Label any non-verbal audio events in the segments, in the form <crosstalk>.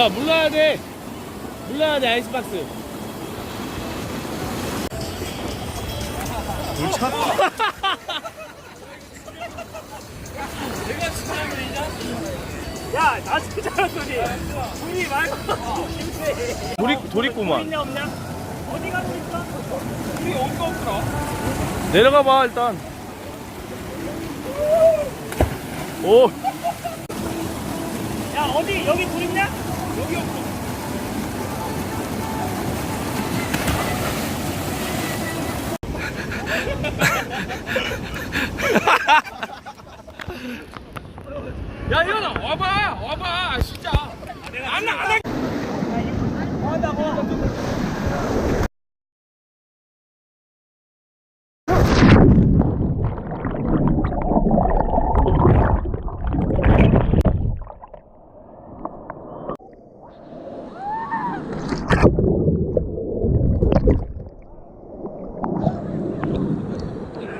자, 물러야 돼. 물러야 돼, 아이스박스. 물차? 야, 나 진짜 소리. 우리 말고 돌이구만. 있냐 없냐? 어디 가고 있어? 우리 어디가 없더라? 내려가 봐, 일단. 오, 야, 어디 여기 둘 있냐? 야, 이현아, 와봐, 와봐, 진짜. 안, 안 해.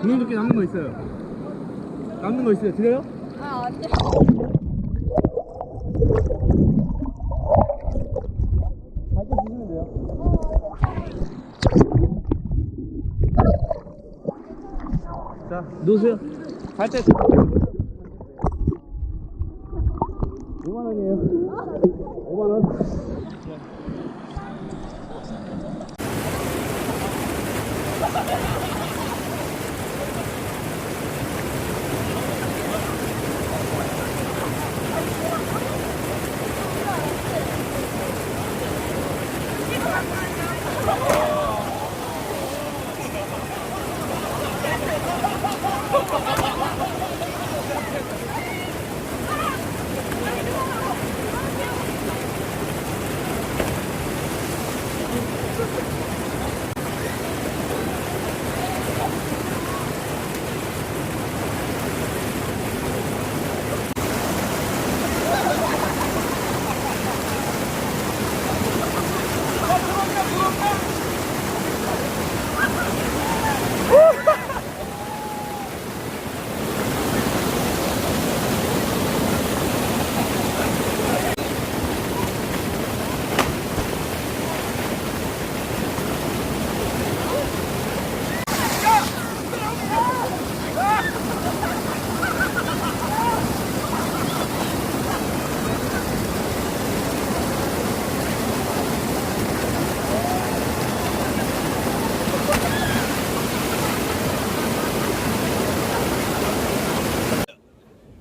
구명조끼 남는 거 있어요. 남는 거 있어요. 드려요? 아, 아니요. 갈때 주시면 돼요. 자, 놓으세요. 갈 때. 5만 원이에요. 5만 원.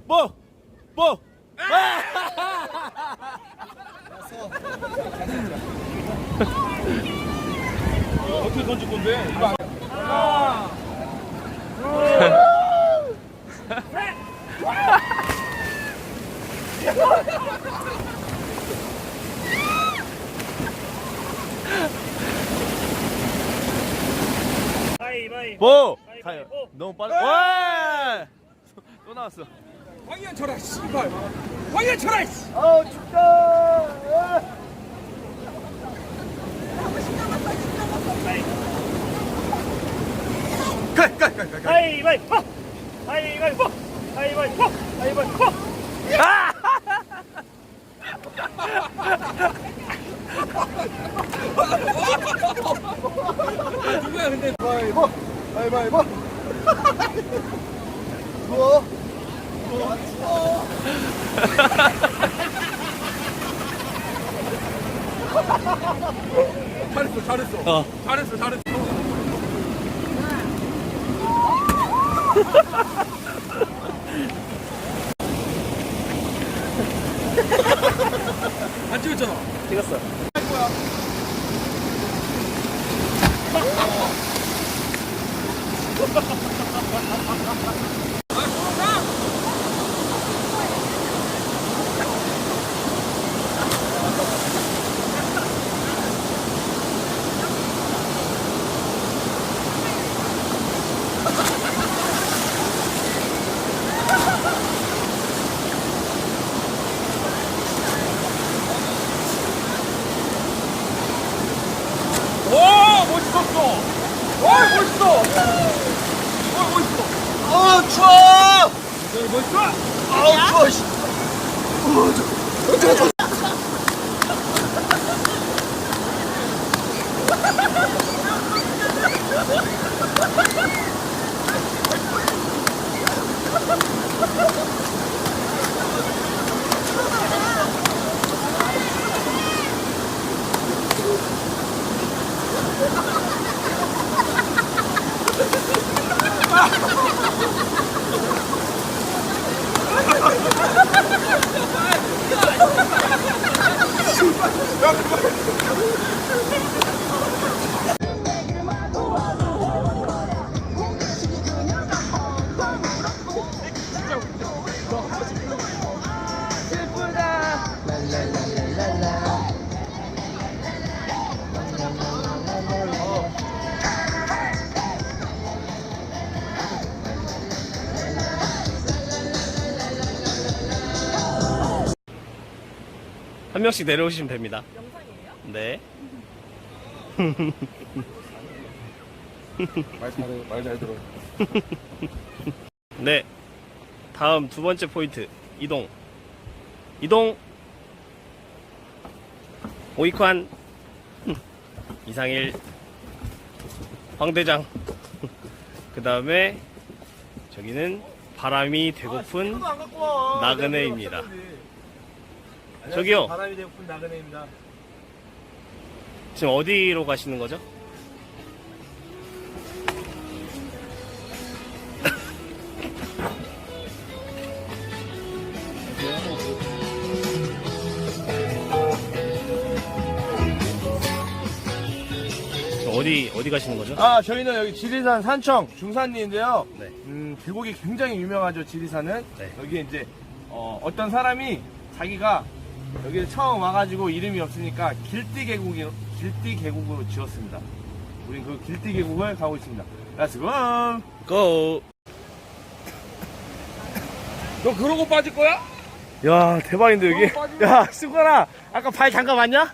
뭐? 뭐? 어떻게 던질 건데? 이거 안 바이 바이. 뭐? 가요. 가위바위보. 너무 빨리. 와! 또 나왔어. 황현 쳐라, 씨발. 황현 쳐라, 씨. 아우 춥다. 바이바이보. 바이바이보. 바이바이보. 바이바이보. 누구야, 근데? 바이바이보. 바이바이보. 뭐? 잘했어, 잘했어. 어. 잘했어, 잘했어. 안 찍었잖아. 찍었어. 오 멋있었어. 오 멋있어. 오 멋있어. 어 추워. 멋있어. 아우 추워. 씨. 한 명씩 내려오시면 됩니다. 영상이에요? 네. <laughs> 말 잘해, 말 잘 들어. 네. 다음 두 번째 포인트. 이동. 이동. 오이관. <laughs> 이상일. 황대장. <laughs> 그 다음에 저기는 바람이 되고픈 나그네입니다. 저기요. 바람이 되고픈 나그네입니다. 지금 어디로 가시는 거죠? 지금 <laughs> 어디 어디 가시는 거죠? 아 저희는 여기 지리산 산청 중산리인데요. 네. 음, 계곡이 굉장히 유명하죠 지리산은. 네. 여기 이제 어, 떤 사람이 자기가 여기 처음 와가지고 이름이 없으니까 길띠 계곡이 길띠 계곡으로 지었습니다. 우리 그 길띠 계곡을 가고 있습니다. 렛츠 고! 고! 너 그러고 빠질 거야? 야 대박인데 여기 야 승관아 아까 발 잠깐 왔냐?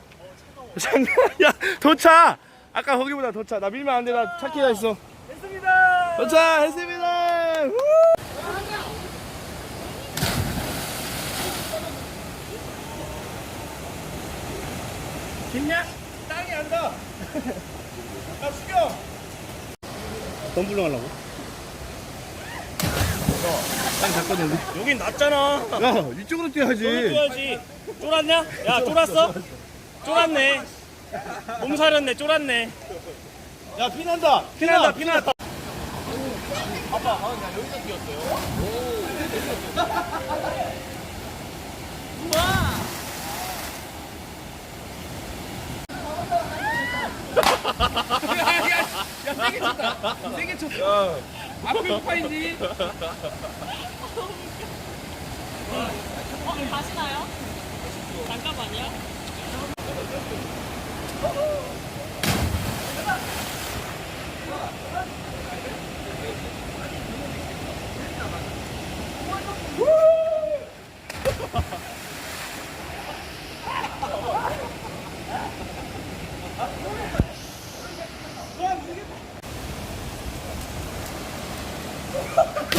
잠깐 야 도차 아까 거기보다 도차 나 밀면 안 돼나 차키가 있어 됐습니다. 도차 했습니다 됐냐? 땅이 안 닿아. 나 숙여. 돈 불러가려고? 땅 잡거든 여긴 낮잖아 야 이쪽으로 뛰어야지. 뛰어야지 쫄았냐? 야 쫄았어? 쫄았네 몸살렸네 쫄았네 야 피난다. 피난다 피난다 <laughs> 세게 쳤어. 앞에 파인지. 어, 가시나요? 잠깐만요.